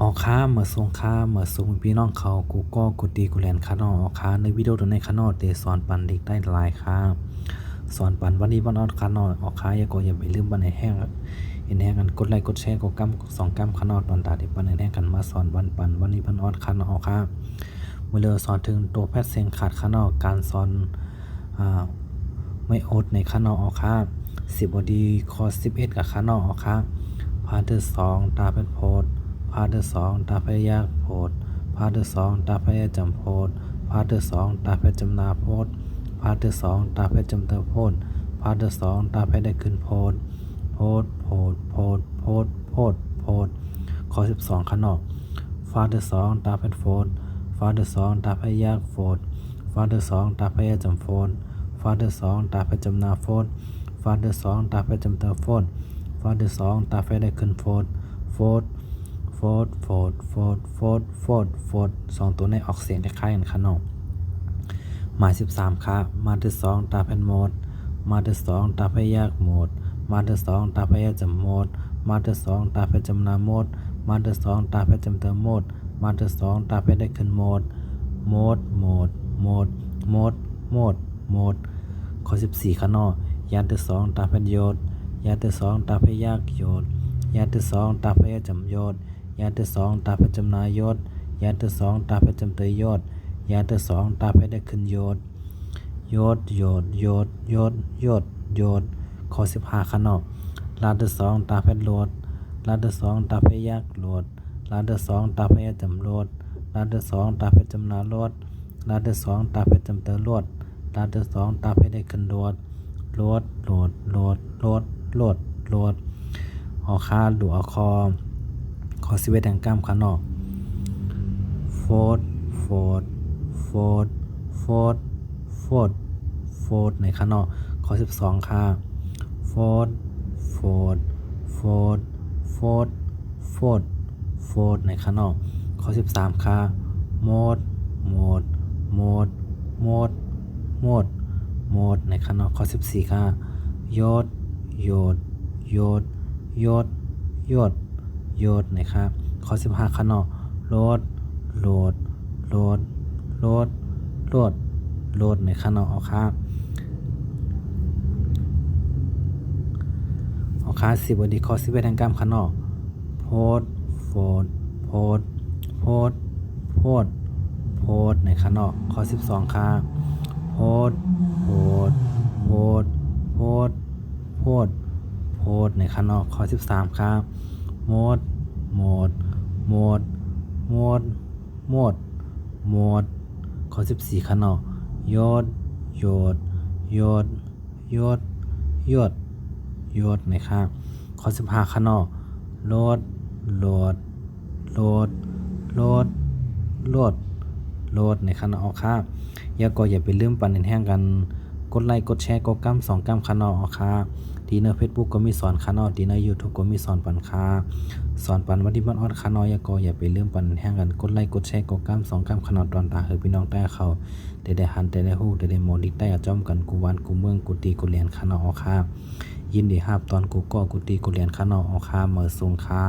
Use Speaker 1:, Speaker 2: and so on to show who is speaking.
Speaker 1: ออกค้าเมื่อส่งค้าเมื่อส่งพี่น้องเขากูก็กูตีกูแลนค้านอออกค้าในวิดีโอตัวในค้านอเตสอนปันเด็กได้หลายค้าสอนปันวันนี้วันออดค้านอออกค้าอย่าก็อย่าไปลืมวันไหนแห้งเห็นแห้งกันกดไลค์กดแชร์กดกัมสองกัมค้านอตอนตาที่ปันในแห้งกันมาสอนวันปันวันนี้วันออดค้านอออกค้าเมื่อเรือสอนถึงตัวแพทย์เสียงขาดค้านอการสอนอ่าไม่อดในค้านอออกค้าสิบวดีคอสิบเอ็ดกับค้านอออกค้าพาร์ทสองตาเป็นโพด พาร์ทสองตาพยาโพดพาร์ทสองตาพยาจำโพดพาร์ทสองตาพยจำนาโพดพาร์ทสองตาพยจำเตโพดพาร์ทสองตาพยได้ขึ้นโพดโพดโพดโพดโพดโพดโพดข้อสิบสองขนอกฟาเดอร์สองตาเป็นโฟดฟาเดอร์สองตาพยาโฟดฟาเดอร์สองตาพยาจำโฟดฟาเดอร์สองตาพยจำนาโฟดฟาเดอร์สองตาพยจำเตอโฟดฟาเดอร์สองตาพยได้ขึ้นโฟดโฟด โฟดโฟดโฟดโฟดโฟดโฟดสองตัวในออกเสียงคล้ายๆกันขนมหมายสิบสามค่ะมาที่สองตาเป็นโหมด มาที่สองตาพยากโหมด มาที่สองตาพยาจำโหมด มาที่สองตาพยจำนาโหมด มาที่สองตาพยจำเติมโหมด มาที่สองตาพยได้ขึ้นโหมดโหมดโหมดโหมดโหมดโหมดโหมดข้อสิบสี่ขนอยานที่สองตาเป็นโยดยานที่สองตาพยากโยดยานที่สองตาพยาจำโยด ยานที่สองตาเพชรจำนายยศยานที่สองตาเพชรจำเตยยศยานที่สองตาเพชรได้ขึ้นยศยศยศยศยศยศยศข้อสิบห้าขนอกลานที่สองตาเพชรโลดลานที่สองตาเพชรยักษ์โลดลานที่สองตาเพชรจำโลดลานที่สองตาเพชรจำนาโลดลานที่สองตาเพชรจำเตยโลดลานที่สองตาเพชรได้ขึ้นโลดโลดโลดโลดโลดโลดโลดออกคาดูออกคอ ขอสิเวตแห่งกล้ามขานอกโฟดโฟดโฟดโฟดโฟดโฟดในขานอกขอสิบสองค่ะโฟดโฟดโฟดโฟดโฟดโฟดในขานอกขอสิบสามค่ะโมดโมดโมดโมดโมดโมดในขานอกขอสิบสี่ค่ะโยดโยดโยดโยดโยด โยดนะครับข้อ15ข้างนอโลดโลดโลดโลดโลดโลดในข้างนออาครับเอาครับสิบวันดีข้อสิบเอ็ดทางกล้ามข้างนอโพดโฟดโพดโพดโพดโพดในข้างนอข้อสิบสองครับโพดโพดโพดโพดโพดโพดในข้างนอข้อสิบสามครับ โมดโหมดโหมดโหมดโหมดโหมดข้อสิบสี่ขนอโยดโยดโยดโยดโยดโยดนะครับข้อสิบห้าขนอโหลดโหลดโหลดโหลดโหลดโหลดในขนอครับอย่าก็อย่าไปลืมปั่นแห้งกัน กดไลค์กดแชร์กดกัมสองกัมขนอครับดีเนอร์เฟซบุ๊กก็มีสอนคานอดีเนอร์ยูทูบก็มีสอนปันคาสอนปันวันที่มันออดคานอยาก็อย่าไปลืมปันแห้งกันกดไลค์กดแชร์กดกล้มสองกล้ามขนาดตอนตาเฮอพี่น้องใต้เขาได้ได้หันได้ได้ฮู้ได้ได้โมลิกได้อาจอมกันกูวันกูเมืองกูตีกูเรียนคานออคายินดีฮับตอนกูก็กูตีกูเรียนคานออคาเมื่อทรงคา